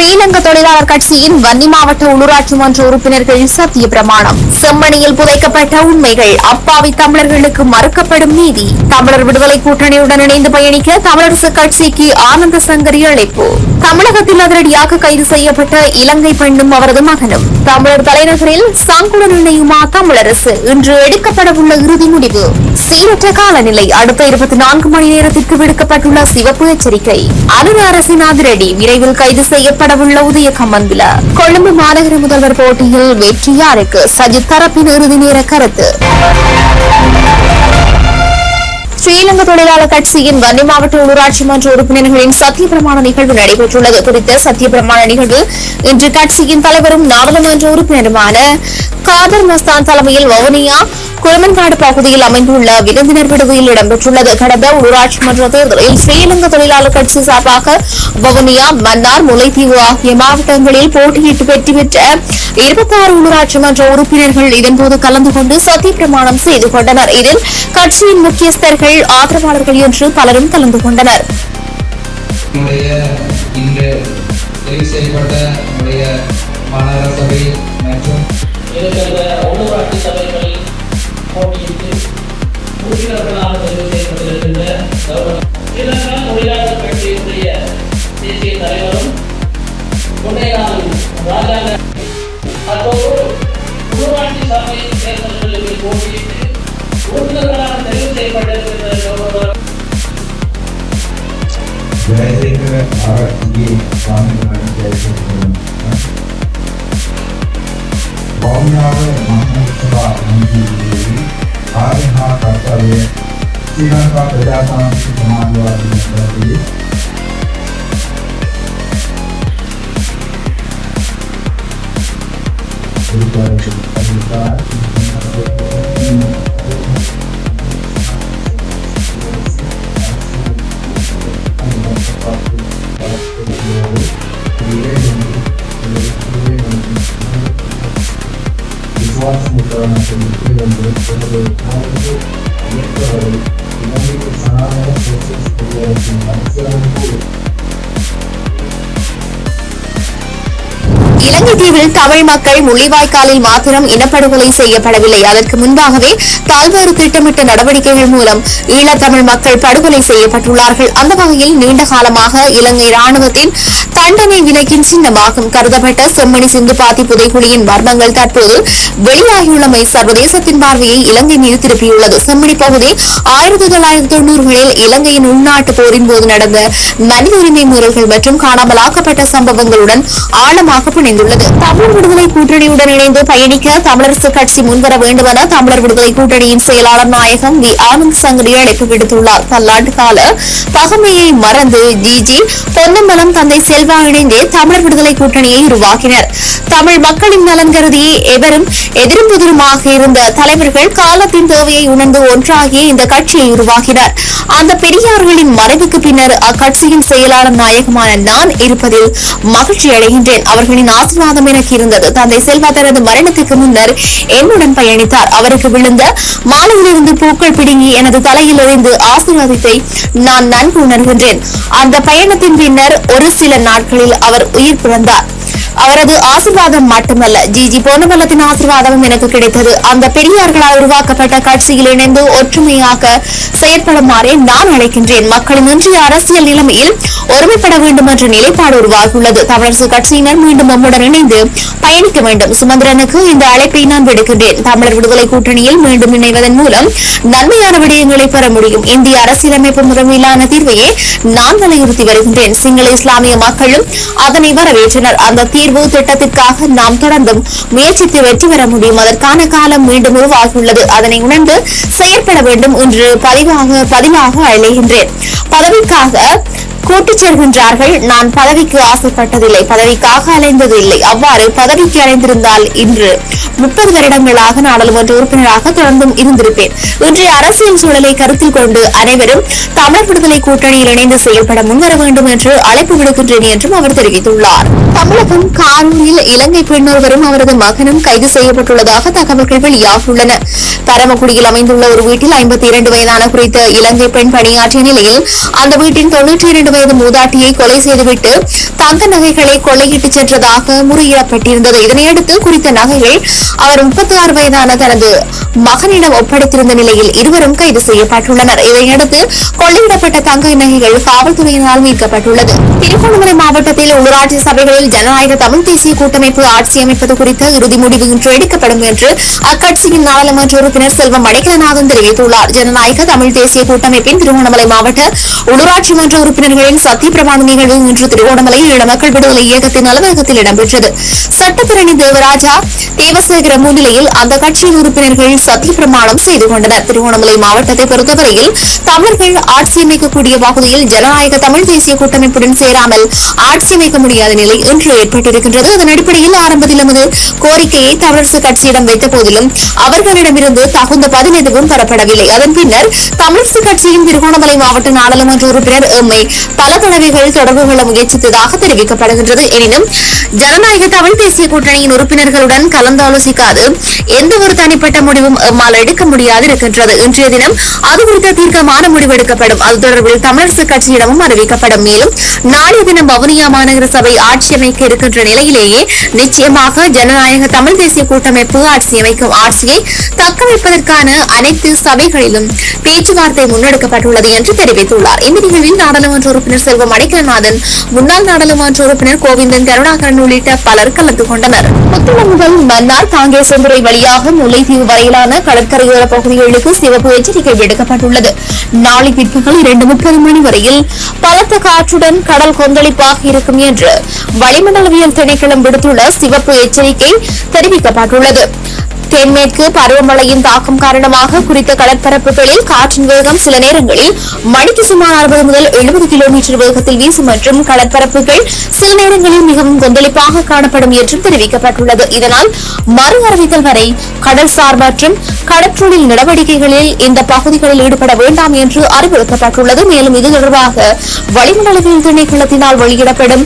ஸ்ரீலங்க தொழிலாளர் கட்சியின் வன்னி மாவட்ட உள்ளூராட்சி மன்ற உறுப்பினர்கள் சத்திய பிரமாணம். செம்மணியில் புதைக்கப்பட்ட உண்மைகள் அப்பாவி தமிழர்களுக்கு மறுக்கப்படும் நீதி. தமிழர் விடுதலை கூட்டணியுடன் இணைந்து பயணிக்க தமிழரசு கட்சிக்கு ஆனந்த சங்கரி அழைப்பு. தமிழகத்தில் அதிரடியாக கைது செய்யப்பட்ட இலங்கை பெண்ணும் அவரது மகனும். தமிழர் தலைநகரில் சங்குடன் இணையுமா தமிழரசு? இன்று எடுக்கப்படவுள்ள இறுதி முடிவு. சீரற்ற காலநிலை அடுத்த இருபத்தி நான்கு மணி நேரத்திற்கு விடுக்கப்பட்டுள்ள சிவப்பு எச்சரிக்கை. அனுர அரசின் அதிரடி விரைவில் கைது செய்யப்படவுள்ள உதய கம்மன்பில கொழும்பு மாநகர முதல்வர் போட்டியில் வெற்றி யாருக்கு சஜித் தரப்பின் இறுதி நேர கருத்து. ஸ்ரீலங்கா தொழிலாளர் கட்சியின் கண்டி மாவட்ட உள்ளூராட்சி மன்ற உறுப்பினர்களின் சத்திய பிரமாண நிகழ்வு நடைபெற்றுள்ளது குறித்த சத்திய பிரமாண நிகழ்வு இன்று கட்சியின் தலைவரும் நாடாளுமன்ற உறுப்பினருமான காதர் மஸ்தான் தலைமையில் வவுனியா குளமன்காடு பகுதியில் அமைந்துள்ள விருந்தினர் விடுதியில் இடம்பெற்றுள்ளது. கடந்த உள்ளூராட்சி மன்ற தேர்தலில் ஸ்ரீலங்கா தொழிலாளர் கட்சி சார்பாக வவுனியா மன்னார் முல்லைத்தீவு ஆகிய மாவட்டங்களில் போட்டியிட்டு வெற்றி பெற்ற இருபத்தி ஆறு உள்ளூராட்சி மன்ற உறுப்பினர்கள் இதன்போது கலந்து கொண்டு சத்திய பிரமாணம் செய்து கொண்டனர். இதில் கட்சியின் முக்கியஸ்தர்கள் ஆதரவாளர்கள் என்று பலரும் கலந்து கொண்டனர். மாநகர சபை மற்றும் போட்டியிட்டு உறுப்பினர்களாக தெரிவு செய்யப்பட்டிருக்கின்ற இலங்கை தொழிலாளர் கட்சியினுடைய தேசிய தலைவரும் கொண்டையாளர் ராஜாங்க தற்போது குருவாண்டி சபையின் தேர்தல்களில் போட்டியிட்டு உறுப்பினர்களாக தெரிவு செய்யப்பட்டிருக்கின்ற கௌரவர் ஜெயசேகர ஆராய்ச்சி சாமிநாதன் ஜெயசேகரன் பவுனாவை மகாசபா அமைந்திருக்கிறது आगे हाँ करते हुए श्रीलंका प्रजातांत्रिक समाजवादी जनता के இலங்கை தீவில் தமிழ் மக்கள் முள்ளிவாய்க்காலில் மாத்திரம் இனப்படுகொலை செய்யப்படவில்லை. அதற்கு முன்பாகவே பல்வேறு திட்டமிட்ட நடவடிக்கைகள் மூலம் ஈழத்தமிழ் மக்கள் படுகொலை செய்யப்பட்டுள்ளார்கள். அந்த வகையில் நீண்ட காலமாக இலங்கை ராணுவத்தின் தண்டனை விலக்கின் சின்னமாகும் கருதப்பட்ட செம்மணி சிந்து பாத்தி புதைகுழியின் மர்மங்கள் தற்போது வெளியாகியுள்ளமை சர்வதேசத்தின் பார்வையை இலங்கை மீது திருப்பியுள்ளது. செம்மணி பகுதி ஆயிரத்தி தொள்ளாயிரத்தி தொண்ணூறுகளில் இலங்கையின் உள்நாட்டு போரின் போது நடந்த மனித உரிமை மீறல்கள் மற்றும் காணாமலாக்கப்பட்ட சம்பவங்களுடன் ஆழமாக இணைந்துள்ளது. தமிழர் விடுதலை கூட்டணியுடன் இணைந்து பயணிக்க தமிழரசு கட்சி முன்வர வேண்டும் என தமிழர் விடுதலை கூட்டணியின் செயலாளர் நாயகம் வி. ஆனந்த் சங்கரி அழைப்பு விடுத்துள்ளார். பல்லாண்டு கால பகமையை மறந்து ஜிஜி பொன்னம்பலம் தந்தை செல்வா இணைந்து தமிழர் விடுதலை கூட்டணியை உருவாக்கினர். தமிழ் மக்களின் நலன் கருதி எவரும் எதிரும் புதிருமாக இருந்த தலைவர்கள் காலத்தின் தேவையை உணர்ந்து ஒன்றாகிய இந்த கட்சியை உருவாக்கினர். அந்த பெரியார்களின் மறைவுக்கு பின்னர் அக்கட்சியின் செயலாளர் நாயகமான நான் இருப்பதில் மகிழ்ச்சி அடைகின்றேன் அவர்களின் ஆசீர்வாதம் எனக்கு இருந்தது. தந்தை செல்வா தனது மரணத்துக்கு முன்னர் என்னுடன் பயணித்தார். அவருக்கு விழுந்த மாலையிலிருந்து பூக்கள் பிடுங்கி எனது தலையில் எறிந்து ஆசீர்வாதத்தை நான் நன்கு உணர்கின்றேன். அந்த பயணத்தின் பின்னர் ஒரு சில நாட்களில் அவர் உயிர் பிறந்தார். அவரது ஆசீர்வாதம் மட்டுமல்ல ஜிஜி பொன்னமல்லத்தின் ஆசீர்வாதமும் எனக்கு கிடைத்தது. அந்த பெரியார்களால் உருவாக்கப்பட்ட கட்சியில் இணைந்து ஒற்றுமையாக செயற்படுமாறே நான் அழைக்கின்றேன் மக்களின் இன்றைய அரசியல் நிலைமையில் ஒருமைப்பட வேண்டும் என்ற நிலைப்பாடு உருவாகியுள்ளது. தமிழரசு கட்சியினர் மீண்டும் நம்முடன் இணைந்து பயணிக்க வேண்டும். சுமந்திரனுக்கு இந்த அழைப்பை நான் விடுக்கின்றேன். தமிழர் விடுதலை கூட்டணியில் மீண்டும் இணைவதன் மூலம் நன்மையான விடயங்களை பெற முடியும். இந்திய அரசியலமைப்பு முறையிலான தீர்வையே நான் வலியுறுத்தி வருகின்றேன். சிங்கள இஸ்லாமிய மக்களும் அதனை வரவேற்றனர். அந்த தீர்வு திட்டத்திற்காக நாம் தொடர்ந்தும் முயற்சித்து வெற்றி பெற முடியும். அதற்கான காலம் மீண்டும் உருவாகியுள்ளது. அதனை உணர்ந்து செயற்பட வேண்டும் என்று பதிவாக பதிலாக அழைகின்றேன். பதவிக்காக கூட்டிச் செல்கின்றார்கள். நான் பதவிக்கு ஆசைப்பட்டதில்லை. பதவிக்காக அலைந்தது இல்லை. அவ்வாறு பதவிக்கு அலைந்திருந்தால் இன்று முப்பது வருடங்களாக நாடாளுமன்ற உறுப்பினராக தொடர்ந்தும் இருந்திருப்பேன். இன்றைய அரசியல் சூழலை கருத்தில் கொண்டு அனைவரும் தமிழர் விடுதலை கூட்டணியில் இணைந்து செயல்பட முன்வர வேண்டும் என்று அழைப்பு விடுக்கின்றேன் என்றும் அவர் தெரிவித்துள்ளார். தமிழகம் காரூரில் இலங்கை பெண்ணொருவரும் அவரது மகனும் கைது செய்யப்பட்டுள்ளதாக தகவல்கள் வெளியாகியுள்ளன. பரமக்குடியில் அமைந்துள்ள ஒரு வீட்டில் ஐம்பத்தி இரண்டு வயதான குறித்த இலங்கை பெண் பணியாற்றிய நிலையில் அந்த வீட்டின் தொன்னூற்றி இரண்டு வயது மூதாட்டியை கொலை செய்துவிட்டு தங்க நகைகளை கொள்ளையிட்டு சென்றதாக முறையிடப்பட்டிருந்தது. இதனையடுத்து குறித்த நகைகள் அவர் முப்பத்தி ஆறு வயதான தனது மகனிடம் ஒப்படைத்திருந்த நிலையில் இருவரும் கைது செய்யப்பட்டுள்ளனர். இதையடுத்து கொள்ளையிடப்பட்ட தங்க நகைகள் காவல்துறையினால் மீட்கப்பட்டுள்ளது. திருகோணமலை மாவட்டத்தில் உள்ளூராட்சி சபைகளில் ஜனநாயக தமிழ் தேசிய கூட்டமைப்பு ஆட்சி அமைப்பது குறித்த இறுதி முடிவு இன்று எடுக்கப்படும் என்று அக்கட்சியின் நாடாளுமன்ற உறுப்பினர் செல்வம் மணிக்கலநாதன் தெரிவித்துள்ளார். ஜனநாயக தமிழ் தேசிய கூட்டமைப்பின் திருகோணமலை மாவட்ட உள்ளூராட்சி மன்ற உறுப்பினர்கள் சத்திய பிரமாண நிகழ்வு இன்று திருகோணமலை ஈழ மக்கள் விடுதலை இயக்கத்தின் அலுவலகத்தில் இடம்பெற்றது. சட்டத்தரணி தேவராஜா தேவசேகர முன்னிலையில் அந்த கட்சியின் உறுப்பினர்கள் சத்திய பிரமாணம் செய்து கொண்டனர். திருவோணமலை மாவட்டத்தை பொறுத்தவரையில் தமிழர்கள் ஆட்சியமைக்கக்கூடிய பகுதியில் ஜனநாயக தமிழ் தேசிய கூட்டமைப்புடன் சேராமல் ஆட்சியமைக்க முடியாத நிலை இன்று ஏற்பட்டிருக்கின்றது. அதன் அடிப்படையில் ஆரம்பத்தில் எமது கோரிக்கையை தமிழரசு கட்சியிடம் வைத்த போதிலும் அவர்களிடமிருந்து தகுந்த பதில் எதுவும் பெறப்படவில்லை. அதன் பின்னர் தமிழரசு கட்சியின் திருகோணமலை மாவட்ட நாடாளுமன்ற உறுப்பினர் எம்மை பல தடவைகள் தொடர்பு கொள்ள முயற்சித்ததாக தெரிவிக்கப்படுகின்றது. எனினும் ஜனநாயக தமிழ் தேசிய கூட்டணியின் உறுப்பினர்களுடன் கலந்தாலோசிக்காது. எந்த ஒரு தனிப்பட்ட முடிவும் எம்மால் எடுக்க முடியாது இருக்கின்றது. இன்றைய தினம் அது குறித்த தீர்க்கமான முடிவு எடுக்கப்படும். அது தொடர்பில் தமிழரசு கட்சியிடமும் அறிவிக்கப்படும். மேலும் நாளைய தினம் வவுனியா மாநகர சபை ஆட்சி அமைக்க இருக்கின்ற நிலையிலேயே நிச்சயமாக ஜனநாயக தமிழ் தேசிய கூட்டமைப்பு ஆட்சி அமைக்கும். ஆட்சியை தக்கவைப்பதற்கான அனைத்து சபைகளிலும் பேச்சுவார்த்தை முன்னெடுக்கப்பட்டுள்ளது என்று தெரிவித்துள்ளார். இந்த நிகழ்வில் நாடாளுமன்ற உறுப்பினர் செல்வம் அடைக்கலநாதன் முன்னாள் நாடாளுமன்ற உறுப்பினர் கோவிந்தன் கருணாகரன் உள்ளிட்ட பலர் கலந்து கொண்டனர். புத்தளம் முதல் மன்னார் காங்கேசந்துறை வழியாக முல்லைத்தீவு வரையிலான கடற்கரையோர பகுதிகளுக்கு சிவப்பு எச்சரிக்கை விடுக்கப்பட்டுள்ளது. நாளை பிற்பகல் இரண்டு முப்பது மணி வரையில் பலத்த காற்றுடன் கடல் கொந்தளிப்பாக இருக்கும் என்று வளிமண்டலவியல் திணைக்களம் விடுத்துள்ள சிவப்பு எச்சரிக்கை தெரிவிக்கப்பட்டுள்ளது. தென்மேற்கு பருவமழையின் தாக்கம் காரணமாக குறித்த கடற்பரப்புகளில் காற்றின் வேகம் சில நேரங்களில் மணிக்கு சுமார் அறுபது முதல் எழுபது கிலோமீட்டர் வேகத்தில் வீசும் மற்றும் கடற்பரப்புகள் சில நேரங்களில் மிகவும் கொந்தளிப்பாக காணப்படும் என்றும் தெரிவிக்கப்பட்டுள்ளது. இதனால் மறு அறிவித்தல் வரை கடல்சார் மற்றும் கடற்றொழில் நடவடிக்கைகளில் இந்த பகுதிகளில் ஈடுபட வேண்டாம் என்று அறிவுறுத்தப்பட்டுள்ளது. மேலும் இது தொடர்பாக வளிமண்டலவியல் திணைக்களத்தினால் வெளியிடப்படும்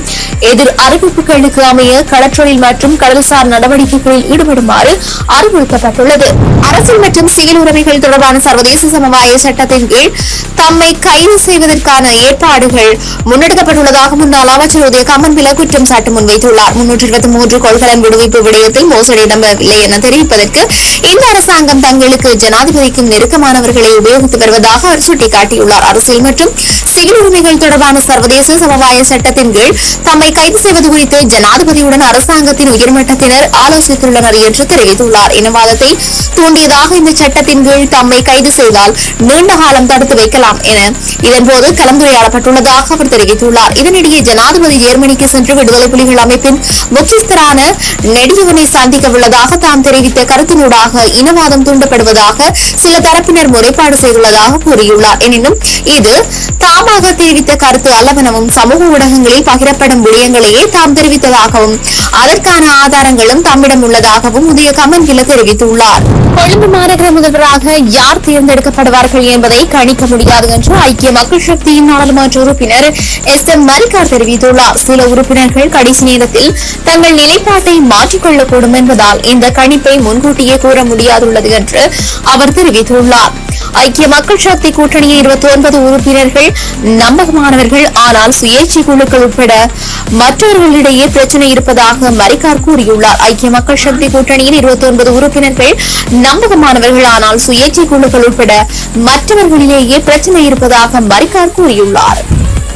எதிர் அறிவிப்புகளுக்கு அமைய கடற்றொழில் மற்றும் கடல்சார் நடவடிக்கைகளில் ஈடுபடுமாறு அறிவு அறிவுறுத்தப்பட்டுள்ளது அரசியல் மற்றும் செயல் உரிமைகள் தொடர்பான சர்வதேச சமவாய சட்டத்தின் கீழ் தம்மை கைது செய்வதற்கான ஏற்பாடுகள் முன்னெடுக்கப்பட்டுள்ளதாக முன்னாள் அமைச்சர் உதயகாமன் கமன்பில குற்றம் சாட்டு முன்வைத்துள்ளார். முன்னூற்றி இருபத்தி மூன்று கொள்கலன் விடுவிப்பு விடயத்தில் மோசடி இடம்பெறவில்லை என தெரிவிப்பதற்கு அரசாங்கம் தங்களுக்கு ஜனாதிபதிக்கும் நெருக்கமானவர்களை உபயோகித்து வருவதாக அவர் சுட்டிக்காட்டியுள்ளார். அரசியல் மற்றும் சிவில் உரிமைகள் தொடர்பான சர்வதேச சமவாய சட்டத்தின் கீழ் தம்மை கைது செய்வது குறித்து ஜனாதிபதியுடன் அரசாங்கத்தின் உயர்மட்டத்தினர் ஆலோசித்துள்ளனர் என்று தெரிவித்துள்ளார். இனவாதத்தை தூண்டியதாக இந்த சட்டத்தின் கீழ் தம்மை கைது செய்தால் நீண்ட காலம் தடுத்து வைக்கலாம் என இதன்போது கலந்துரையாடப்பட்டுள்ளதாக அவர் தெரிவித்துள்ளார். இதனிடையே ஜனாதிபதி ஜெர்மனிக்கு சென்று விடுதலை புலிகள் அமைப்பின் முக்கியஸ்தரான நெடியவனை சந்திக்க உள்ளதாக தாம் தெரிவித்த கருத்தினூடாக இனவாதம் தூண்டப்படுவதாக சில தரப்பினர் முறைப்பாடு செய்துள்ளதாக கூறியுள்ளார். எனினும் இது தாமாக தெரிவித்த கருத்து அல்லவெனவும் சமூக ஊடகங்களில் பகிரப்படும் விடயங்களையே தாம் தெரிவித்ததாகவும் அதற்கான ஆதாரங்களும் தம்மிடம் உள்ளதாகவும் உதய கமன்கில தெரிவித்துள்ளார். கொழும்பு மாநகர முதல்வராக யார் தேர்ந்தெடுக்கப்படுவார்கள் என்பதை கணிக்க முடியாது என்று ஐக்கிய மக்கள் சக்தியின் நாடாளுமன்ற உறுப்பினர் எஸ் எம் மல்கார் தெரிவித்துள்ளார். சில உறுப்பினர்கள் கடைசி நேரத்தில் தங்கள் நிலைப்பாட்டை மாற்றிக்கொள்ளக்கூடும் என்பதால் இந்த கணிப்பை முன்கூட்டியே கூற முடியும் முடியாதுள்ளது என்று அவர் தெரிவித்துள்ளார். ஐக்கிய மக்கள் சக்தி கூட்டணியின் இருபத்தி ஒன்பது உறுப்பினர்கள் நம்பகமானவர்கள். ஆனால் சுயேட்சை குழுக்கள் உட்பட மற்றவர்களிடையே பிரச்சனை இருப்பதாக மரிக்கார் கூறியுள்ளார். ஐக்கிய மக்கள் சக்தி கூட்டணியின் இருபத்தி ஒன்பது உறுப்பினர்கள் நம்பகமானவர்கள். ஆனால் சுயேட்சை குழுக்கள் உட்பட மற்றவர்களிலேயே பிரச்சனை இருப்பதாக மரிக்கார் கூறியுள்ளாா்